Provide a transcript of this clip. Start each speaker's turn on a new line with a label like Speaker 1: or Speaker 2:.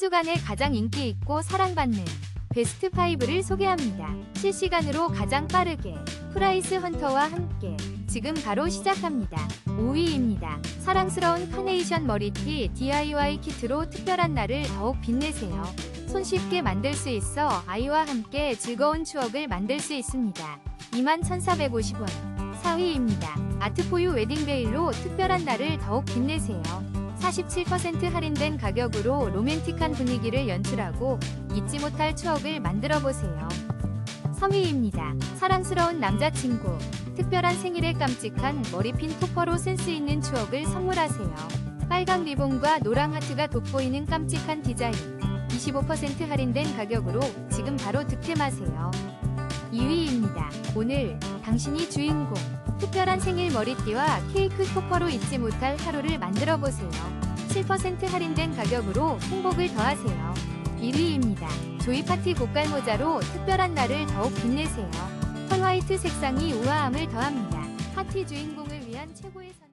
Speaker 1: 주간에 가장 인기 있고 사랑받는 베스트 5를 소개합니다. 실시간으로 가장 빠르게 프라이스 헌터와 함께 지금 바로 시작합니다. 5위입니다. 사랑스러운 카네이션 머리띠 DIY 키트로 특별한 날을 더욱 빛내세요. 손쉽게 만들 수 있어 아이와 함께 즐거운 추억을 만들 수 있습니다. 21,450원. 4위입니다. 아트포유 웨딩베일로 특별한 날을 더욱 빛내세요. 47% 할인된 가격으로 로맨틱한 분위기를 연출하고 잊지 못할 추억을 만들어 보세요. 3위입니다. 사랑스러운 남자친구. 특별한 생일에 깜찍한 머리핀 토퍼로 센스 있는 추억을 선물하세요. 빨강 리본과 노랑 하트가 돋보이는 깜찍한 디자인. 25% 할인된 가격으로 지금 바로 득템하세요. 2위입니다. 오늘 당신이 주인공. 특별한 생일 머리띠와 케이크 토퍼로 잊지 못할 하루를 만들어 보세요. 7% 할인된 가격으로 행복을 더하세요. 1위입니다. 조이 파티 고깔 모자로 특별한 날을 더욱 빛내세요. 펄 화이트 색상이 우아함을 더합니다. 파티 주인공을 위한 최고의 선